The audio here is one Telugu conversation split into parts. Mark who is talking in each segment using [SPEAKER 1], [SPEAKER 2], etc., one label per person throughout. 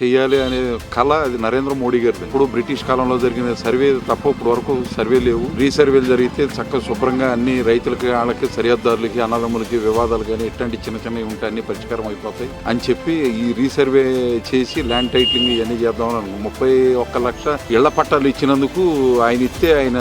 [SPEAKER 1] చేయాలి అనే కళ అది నరేంద్ర మోడీ గారిది. ఇప్పుడు బ్రిటిష్ కాలంలో జరిగిన సర్వే తప్ప ఇప్పుడు వరకు సర్వే లేవు. రీసర్వేలు జరిగితే చక్కగా శుభ్రంగా అన్ని రైతులకి వాళ్ళకి సరిహద్దారులకి అన్నదమ్ములకి వివాదాలు కానీ ఇట్లాంటి చిన్న చిన్నవి ఉంటే అన్ని పరిష్కారం అయిపోతాయి అని చెప్పి ఈ రీసర్వే చేసి ల్యాండ్ టైటిలింగ్ ఇవన్నీ చేద్దామని అని ముప్పై ఒక్క లక్ష ఇళ్ళ పట్టాలు ఇచ్చినందుకు ఆయన ఇస్తే ఆయన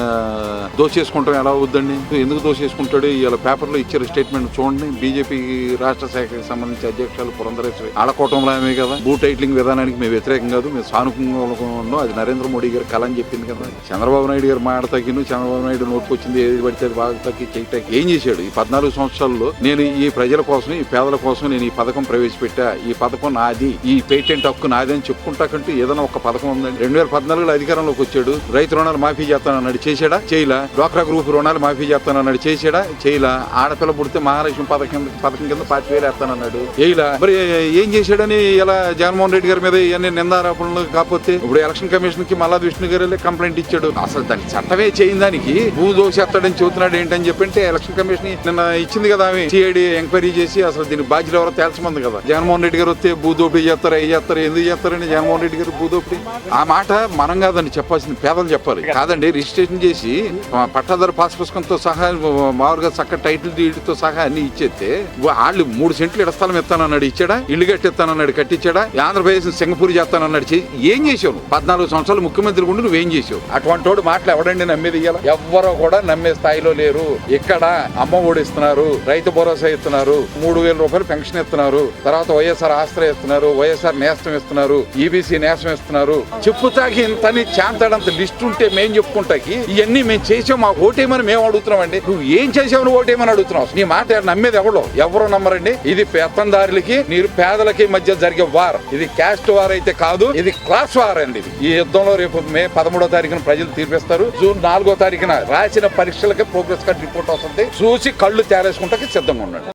[SPEAKER 1] దోచేసుకుంటాం ఎలా అవుద్దండి? ఎందుకు దోచేసుకుంటాడు? ఇలా పేపర్లో ఇచ్చారు స్టేట్మెంట్ చూడండి. బీజేపీ రాష్ట్ర శాఖకి సంబంధించి అధ్యక్షులు పురంధరేశ్వరి ఆడకోవటంలో ఆమె కదా. భూ టైటిలింగ్ దానికి మేము వ్యతిరేకం కాదు మేము సానుకూలంగా ఉన్నాం. అది నరేంద్ర మోడీ గారు కళ అని చెప్పింది కదా. చంద్రబాబు నాయుడు గారు మాట తగ్గిను చంద్రబాబు నాయుడు నోటుకొచ్చింది ఏది పడితే బాగా తగ్గి చేయటానికి ఏం చేశాడు? ఈ పద్నాలుగు సంవత్సరాల్లో నేను ఈ ప్రజల కోసం ఈ పేదల కోసం నేను ఈ పథకం ప్రవేశపెట్టా. ఈ పథకం నాది. ఈ పేటెంట్ హక్కు నాది అని చెప్పుకుంటాకంటూ ఏదైనా ఒక పథకం ఉందండి. రెండు వేల పద్నాలుగులో అధికారంలోకి వచ్చాడు. రైతు రుణాలు మాఫీ చేస్తానన్నాడు చేశాడా? చేయలా. డ్వాక్రా గ్రూప్ రుణాలు మాఫీ చేస్తానన్నాడు చేశాడా? చేయలా. ఆడపిల్ల పుడితే మహాలక్ష్మి పథకం పథకం కింద పార్టీ వేలు వేస్తానన్నాడు చేయలా. మరి ఏం చేశాడని ఇలా జగన్మోహన్ రెడ్డి గారి మీద ఇవన్నీ నిందారోపణలు కాకపోతే ఇప్పుడు ఎలక్షన్ కమిషన్కి మల్లా విష్ణు గారు కంప్లైంట్ ఇచ్చాడు. అసలు దానికి చట్టమే చేయని దానికి భూ దోషేస్తాడని చెబుతున్నాడు ఏంటని చెప్పంటే ఎలక్షన్ కమిషన్ నిన్న ఇచ్చింది కదా ఆమె. సిఐడి ఎంక్వైరీ చేసి అసలు దీని బాధ్యులు ఎవరో తేల్చమంది కదా. జగన్మోహన్ రెడ్డి గారు వస్తే భూ దోపిడీ చేస్తారు ఏ చేస్తారు ఎందుకు చేస్తారని జగన్మోహన్ రెడ్డి గారు భూ దోపిడీ. ఆ మాట మనం కాదండి చెప్పాల్సింది పేదలు చెప్పాలి. కాదండి రిజిస్ట్రేషన్ చేసి పట్టాదారు పాస్ పుస్తకంతో సహా మామూలుగా చక్క టైటిల్ డీడ్తో సహా అన్ని ఇచ్చేస్తే వాళ్ళు మూడు సెంట్లు ఇడ స్థలం ఇస్తానన్నాడు ఇచ్చాడా? ఇల్లు కట్టిస్తానన్నాడు కట్టించాడా? ఆంధ్రప్రదేశ్ సింగపూర్ చేస్తానన్నాడు ఏం చేసావు పద్నాలుగు సంవత్సరాలు ముఖ్యమంత్రి ఉండి నువ్వేం చేసావు అటువంటి వాడు మాటలు ఎవడండి నమ్మేది ఎవ్వరూ కూడా నమ్మే స్థాయిలో లేరు. ఇక్కడ అమ్మ ఒడి ఇస్తున్నారు రైతు భరోసా ఇస్తున్నారు మూడు వేల రూపాయలు పెన్షన్ ఇస్తున్నారు తర్వాత వైఎస్ఆర్ ఆశ్రయ ఇస్తున్నారు వైఎస్ఆర్ నేస్తం ఇస్తున్నారు ఈబీసీ నేస్తం ఇస్తున్నారు. చెప్పుతాకి ఇంతని చాంతాడంత లిస్ట్ ఉంటే మేం చెప్పుకుంటాకి ఇవన్నీ మేము చేసాం మా ఓటేమని మేము అడుగుతున్నామండి. నువ్వు ఏం చేసావు నువ్వు ఓటేమని అడుగుతున్నావు? నీ మాట నమ్మేది ఎవడో ఎవరు నమ్మరండి? ఇది పెత్తందారులకి మీరు పేదలకి మధ్య జరిగే వార్. ఇది క్యాస్ట్ వార్ అయితే కాదు ఇది క్లాస్ వార్ అండి ఇది. ఈ యుద్ధంలో రేపు మే పదమూడో తారీఖున ప్రజలు తీర్పిస్తారు. జూన్ నాలుగో తారీఖున రాసిన పరీక్షలకి ప్రోగ్రెస్ కార్డ్ రిపోర్ట్ వస్తుంది. చూసి కళ్ళు తేరేసుకుంటాకి సిద్ధంగా ఉండండి.